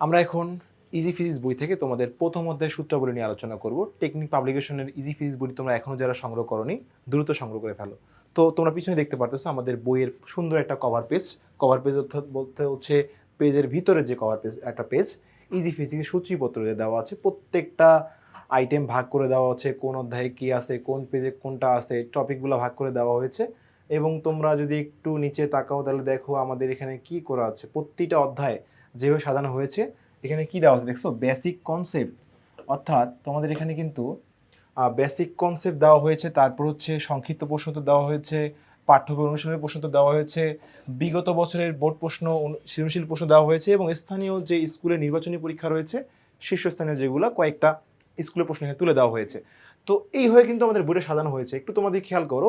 আমরা এখন easy physics বই থেকে তোমাদের প্রথম অধ্যায় সূত্রাবলী নিয়ে আলোচনা করব। টেকনিক পাবলিকেশনের ইজি ফিজিক্স বই তোমরা এখনও যারা সংগ্রহ করনি, দ্রুত সংগ্রহ করে ফেলো। তো তোমরা পিছনে দেখতে পারতেছো আমাদের বইয়ের সুন্দর একটা কভার পেজ কভার পেজ অর্থাৎ বলতে হচ্ছে পেজের ভিতরে যে কভার পেজ একটা পেজ ইজি ফিজিক্স সূচিপত্র দেওয়া আছে। প্রত্যেকটা আইটেম ভাগ করে দেওয়া হচ্ছে, কোন অধ্যায়ে কি আছে, কোন পেজে কোনটা আছে টপিকগুলো ভাগ করে দেওয়া হয়েছে। এবং তোমরা যদি একটু নিচে তাকাও, তাহলে দেখো আমাদের এখানে কি করা আছে। প্রতিটা অধ্যায় যেভাবে সাজানো হয়েছে, এখানে কি দেওয়া আছে? দেখছ বেসিক কনসেপ্ট অর্থাৎ তোমাদের এখানে কিন্তু বেসিক কনসেপ্ট দেওয়া হয়েছে, তারপর হচ্ছে সংক্ষিপ্ত প্রশ্ন তো দেওয়া হয়েছে, পাঠ্য বই অনুশীলনের প্রশ্ন তো দেওয়া হয়েছে, বিগত বছরের বোর্ড প্রশ্ন সৃজনশীল প্রশ্ন দেওয়া হয়েছে এবং স্থানীয় যে স্কুলের নির্বাচনী পরীক্ষা রয়েছে, শীর্ষস্থানীয় যেগুলো কয়েকটা স্কুলের প্রশ্ন তুলে দেওয়া হয়েছে। তো এই হয়ে কিন্তু আমাদের বইটা সাজানো হয়েছে। একটু তোমাদের খেয়াল করো।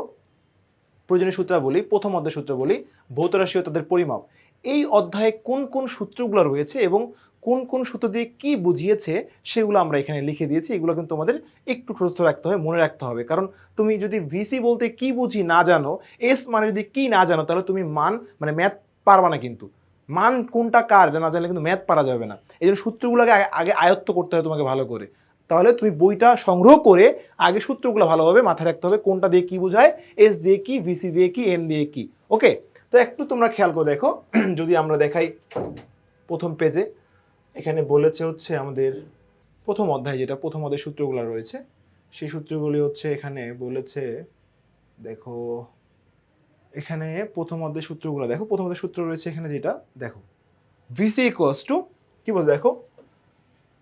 প্রয়োজনীয় সূত্র বলি, প্রথম অধ্যায় সূত্র বলি, ভৌত রাশি ও তাদের পরিমাপ। এই অধ্যায়ে কোন কোন সূত্রগুলো রয়েছে এবং কোন কোন সূত্র দিয়ে কি বুঝিয়েছে সেগুলো আমরা এখানে লিখে দিয়েছি। এগুলো কিন্তু তোমাদের একটু সুস্থ রাখতে হবে, মনে রাখতে হবে। কারণ তুমি যদি ভিসি বলতে কি বুঝি না জানো এস মানে যদি কি না জানো, তাহলে তুমি মান মানে ম্যাথ পারবা না কিন্তু। মান কোনটা কার না জানলে কিন্তু ম্যাথ পারা যাবে না। এই জন্য সূত্রগুলোকে আগে- আয়ত্ত করতে হবে তোমাকে ভালো করে। তাহলে তুমি বইটা সংগ্রহ করে আগে সূত্রগুলো ভালোভাবে মাথায় রাখতে হবে, কোনটা দিয়ে কি বোঝায় এস দিয়ে কি ভিসি দিয়ে কি এন দিয়ে কি। ওকে তো একটু তোমরা খেয়াল করে দেখো। যদি আমরা দেখাই প্রথম পেজে এখানে বলেছে হচ্ছে আমাদের প্রথম অধ্যায় যেটা, প্রথম অধ্যায় সূত্রগুলো রয়েছে। সেই সূত্রগুলি হচ্ছে এখানে বলেছে, দেখো, এখানে প্রথম অধ্যায় সূত্রগুলো, দেখো, প্রথম অধ্যায় সূত্র রয়েছে এখানে যেটা, দেখো। ভিসি ইকোয়াস টু কি বলছে দেখো?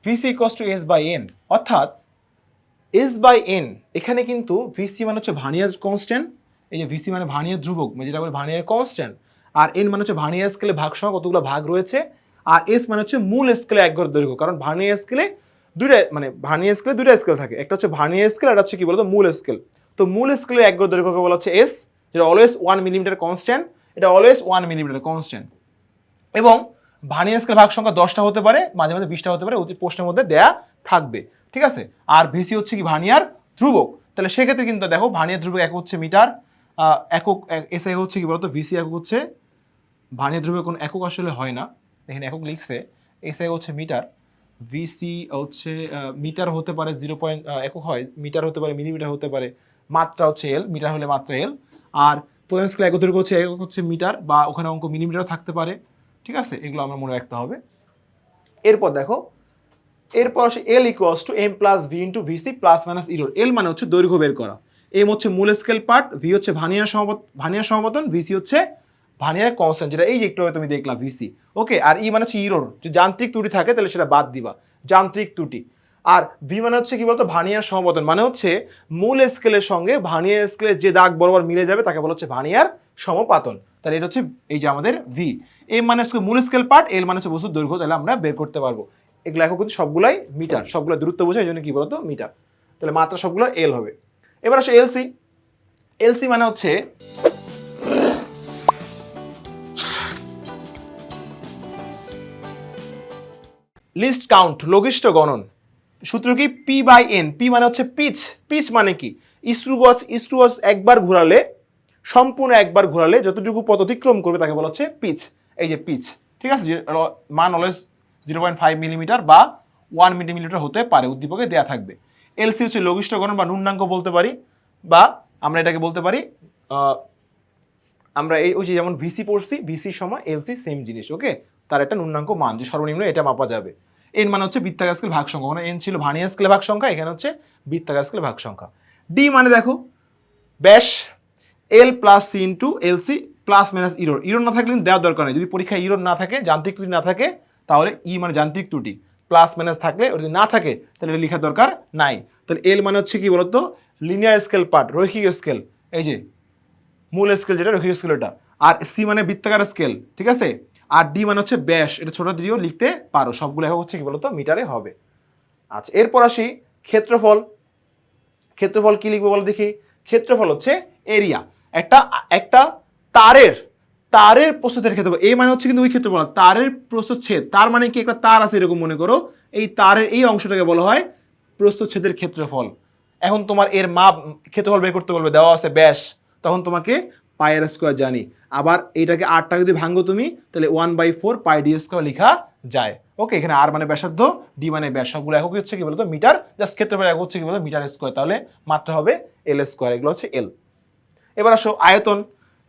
VC equals to S by N অর্থাৎ এস বাই এন এখানে কিন্তু ভিসি মানে হচ্ছে ভানিয়ার কনস্ট্যান্ট এই যে ভিসি মানে ভানিয়ার ধ্রুবক মানে যেটা বলে ভানিয়ার কনস্ট্যান্ট আর এন মানে হচ্ছে ভানিয়ার স্কেলে ভাগ সহ কতগুলো ভাগ রয়েছে, আর এস মানে হচ্ছে মূল স্কেলে এক ঘর দৈর্ঘ্য, কারণ ভানিয়ার স্কেলে দুইটা মানে ভানিয়ার স্কেলে দুইটা স্কেল থাকে, একটা হচ্ছে ভানিয়ার স্কেল আর হচ্ছে কি বলতো মূল স্কেল তো মূল স্কেলে এক ঘর দৈর্ঘ্যকে বলা হচ্ছে এস যেটা অলওয়েজ ওয়ান মিলিমিটার কনস্ট্যান্ট এটা অলওয়েজ ওয়ান মিলিমিটার কনস্ট্যান্ট এবং ভানিয়ার স্কেল ভাগ সংখ্যা দশটা হতে পারে, মাঝে মাঝে বিশটা হতে পারে, অতি প্রশ্নের মধ্যে দেয়া থাকবে, ঠিক আছে? আর ভিসি হচ্ছে কি ভানিয়ার ধ্রুবক, তাহলে সেক্ষেত্রে কিন্তু দেখো ভানিয়ার ধ্রুবক এক হচ্ছে মিটার একক এস একক হচ্ছে কি বলতো? ভিসি একক হচ্ছে ভানিয়ার ধ্রুবক কোনো একক আসলে হয় না। এখানে একক লিখছে, এস একক হচ্ছে মিটার ভিসি হচ্ছে মিটার হতে পারে জিরো পয়েন্ট একক হয়, মিটার হতে পারে মিলিমিটার হতে পারে, মাত্রা হচ্ছে এল মিটার হলে মাত্রা এল আর প্রধান স্কেল একক দৈর্ঘ্য হচ্ছে একক হচ্ছে মিটার বা ওখানে অঙ্ক মিলিমিটারও থাকতে পারে, ঠিক আছে? এগুলো আমরা মনে রাখতে হবে। এরপর দেখো, এরপর আসে L equals to M plus V into VC plus minus error L মানে হচ্ছে দৈর্ঘ্য বের করা। এম হচ্ছে মূল স্কেল পার্ট ভি হচ্ছে ভানিয়ার সমপত ভানিয়ার সমপতন ভিসি হচ্ছে ভানিয়ার কনস্ট্যান্ট যেটা এই যে একটু তুমি দেখলা ভিসি ওকে আর ই মানে হচ্ছে ইরোর যে যান্ত্রিক ত্রুটি থাকে, তাহলে সেটা বাদ দিবা, যান্ত্রিক ত্রুটি। আর ভি মানে হচ্ছে কি বলতো, ভানিয়ার সমপতন মানে হচ্ছে মূল স্কেলের সঙ্গে ভানিয়ার স্কেলের যে দাগ বরাবর মিলে যাবে, তাকে বলা হচ্ছে ভানিয়ার সমপাতন। তাহলে এটা হচ্ছে এই যে আমাদের ভি এম মানে হচ্ছে মূল স্কেল পার্ট এল মানে হচ্ছে বস্তুর দৈর্ঘ্য, তাহলে আমরা বের করতে পারব। এগুলো এখন কিন্তু সবগুলাই মিটার সবগুলো দূরত্ব বোঝায়, এই জন্য কি বলতো মিটার তাহলে মাত্রা সবগুলো এল হবে। এবার আসে এলসি এলসি মানে হচ্ছে লিস্ট কাউন্ট লঘিষ্ঠ গণন। সূত্র কি? পি বাই এন পি মানে হচ্ছে পিচ পিচ মানে কি? ইস্ট্রুগস ইস্ট্রুগস একবার ঘোরালে, সম্পূর্ণ একবার ঘোরালে যতটুকু পথ অতিক্রম করবে তাকে বলা হচ্ছে পিচ এই যে পিচ ঠিক আছে? মান always zero point five millimetre বা ওয়ান মিলিমিটার হতে পারে, উদ্দীপকে দেয়া থাকবে। এলসি হচ্ছে লঘিষ্ঠ গণন বা নুন্নাঙ্ক বলতে পারি, বা আমরা এটাকে বলতে পারি আমরা এই, ওই যে যেমন ভিসি পড়ছি, ভিসি সময় এলসি সেম জিনিস, ওকে? তার একটা নূন্যাঙ্ক মান, যে সর্বনিম্ন এটা মাপা যাবে। এন মানে হচ্ছে বৃত্তাকার স্কেল ভাগ সংখ্যা মানে এন ছিল ভানিয়া স্কেল ভাগ সংখ্যা এখানে হচ্ছে বৃত্তাকার স্কেল ভাগ সংখ্যা ডি মানে দেখো, ব্যাস, L plus C into L C plus minus error. Error না থাকলে দেওয়ার দরকার নেই। যদি পরীক্ষায় ইরোর না থাকে, যান্ত্রিক ত্রুটি না থাকে, তাহলে ই মানে যান্ত্রিক ত্রুটি। প্লাস মাইনাস থাকলে যদি না থাকে, তাহলে এটা লেখার দরকার নাই। তাহলে এল মানে হচ্ছে কি বলতো? লিনিয়ার স্কেল পার্ট রৈখিক স্কেল এই যে, মূল স্কেল যেটা, রৈখিক স্কেল ওটা। আর সি মানে বৃত্তাকার স্কেল ঠিক আছে? আর ডি মানে হচ্ছে ব্যাস, এটা ছোট দিয়েও লিখতে পারো। সবগুলো একক হচ্ছে কি বলতো? মিটারে হবে। আচ্ছা এরপর আসি ক্ষেত্রফল। ক্ষেত্রফল কি লিখব বলো দেখি? ক্ষেত্রফল হচ্ছে এরিয়া একটা একটা তারের তারের প্রস্থের ক্ষেত্রফল এই মানে হচ্ছে কিন্তু ওই ক্ষেত্রফল না, তারের প্রস্থচ্ছেদ তার মানে কি একটা তার আছে এরকম মনে করো এই তারের এই অংশটাকে বলা হয় প্রস্থচ্ছেদের ক্ষেত্রফল। এখন তোমার এর মাপ ক্ষেত্রফল বের করতে বলবে দেওয়া আছে ব্যাস তখন তোমাকে পায়ের স্কোয়ার জানি। আবার এইটাকে আটটা যদি ভাঙো তুমি তাহলে one by four pi D square লেখা যায়। ওকে এখানে আর মানে ব্যাসার্ধ ডি মানে ব্যাস সবগুলো একক হচ্ছে কি বলতো মিটার জাস্ট ক্ষেত্রফল একক হচ্ছে কি বলতো মিটার স্কোয়ার তাহলে মাত্রা হবে এল স্কোয়ার এগুলো হচ্ছে এল এবার আসো আয়তন।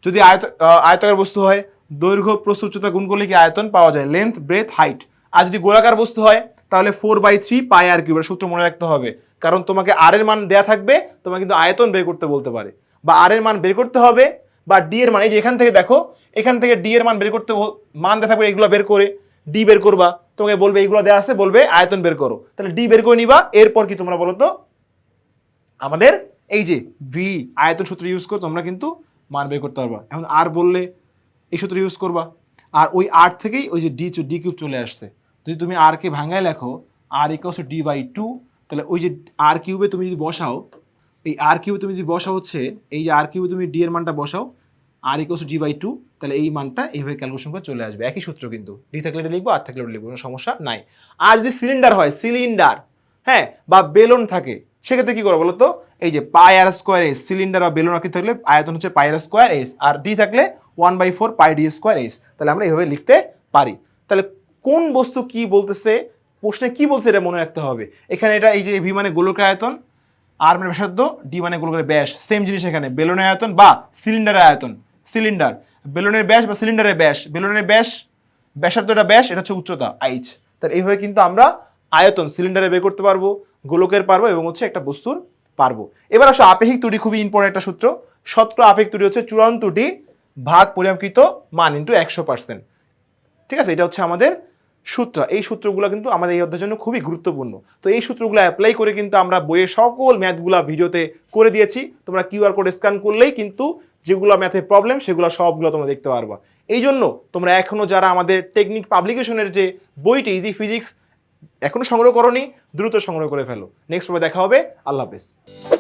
যদি আয়ত আয়তাকার বস্তু হয়, দৈর্ঘ্য প্রস্থ উচ্চতা গুণ করলে কি আয়তন পাওয়া যায় লেন্থ ব্রেথ হাইট আর যদি গোলাকার বস্তু হয়, তাহলে four by three pi R কিউবের সূত্র মনে রাখতে হবে। কারণ তোমাকে আর এর মান দেয়া থাকবে, তোমাকে কিন্তু আয়তন বের করতে বলতে পারে। বা আর এর মান বের করতে হবে, বা ডি এর মান, এই যে এখান থেকে দেখো, এখান থেকে ডি এর মান বের করতে মান দেওয়া থাকবে এগুলো বের করে ডি বের করবা। তোমাকে বলবে এইগুলো দেওয়া আছে, বলবে আয়তন বের করো। তাহলে ডি বের করে নিবা, এরপর কি তোমরা বলো তো আমাদের এই যে ভি আয়তন সূত্র ইউজ করে, তোমরা কিন্তু মান বের করতে পারবা। এখন আর বললে এই সূত্র ইউজ করবা। আর ওই আর থেকেই ওই যে ডি ডি কিউব চলে আসছে। যদি তুমি আর কে ভাঙায় লেখো R equals D by two তাহলে ওই যে আর কিউবে তুমি যদি বসাও, এই আর কিউবে তুমি যদি বসাও হচ্ছে, এই যে আর কিউবে তুমি ডি এর মানটা বসাও R equals D by two তাহলে এই মানটা এইভাবে ক্যালকুলেশন করে চলে আসবে। একই সূত্র কিন্তু। ডি থাকলে এটা লিখব আর থাকলে ওটা লিখব, কোনো সমস্যা নাই। আর যদি সিলিন্ডার হয় সিলিন্ডার হ্যাঁ বা বেলুন থাকে সেক্ষেত্রে কি করব বলো তো এই যে pi R square S, cylinder বা বেলুন আঁকি থাকলে আয়তন হচ্ছে pi R square S, R D থাকলে one by four pi D square S. তাহলে আমরা এইভাবে লিখতে পারি। তাহলে কোন বস্তু কি বলতেছে? প্রশ্নে কি বলছে এটা মনে রাখতে হবে। এখানে এটা এই যে ভি মানে গোলকের আয়তন, আর মানে ব্যাসার্ধ, ডি মানে গোলকের ব্যাস। সেম জিনিস এখানে, বেলুনের আয়তন বা সিলিন্ডারের আয়তন, সিলিন্ডার। বেলুনের ব্যাস বা সিলিন্ডারের ব্যাস, বেলুনের ব্যাস, ব্যাসার্ধটা ব্যাস, এটা হচ্ছে উচ্চতা আইচ তাহলে এইভাবে কিন্তু আমরা আয়তন, সিলিন্ডারে বের করতে পারব। গোলকের পারব এবং হচ্ছে একটা বস্তুর পারব। এবার আসো আপেক্ষিক ত্রুটি, খুবই ইম্পর্টেন্ট একটা সূত্র। শতকরা আপেক্ষিক ত্রুটি হচ্ছে চূড়ান্ত ত্রুটি ভাগ পরিমাপকৃত মান ইন্টু একশো পার্সেন্ট ঠিক আছে? এটা হচ্ছে আমাদের সূত্র। এই সূত্রগুলো কিন্তু আমাদের এই অধ্যায়ের জন্য খুবই গুরুত্বপূর্ণ। তো এই সূত্রগুলো অ্যাপ্লাই করে কিন্তু আমরা বইয়ের সকল ম্যাথগুলো ভিডিওতে করে দিয়েছি। তোমরা কিউআর কোড স্ক্যান করলেই কিন্তু যেগুলো ম্যাথের প্রবলেম সেগুলো সবগুলো তোমরা দেখতে পারবা। এই জন্য তোমরা এখনও যারা আমাদের টেকনিক পাবলিকেশনের যে বইটি ইজি ফিজিক্স এখনও সংগ্রহ করনি দ্রুত সংগ্রহ করে ফেলো। নেক্সট দেখা হবে। আল্লাহ হাফেজ।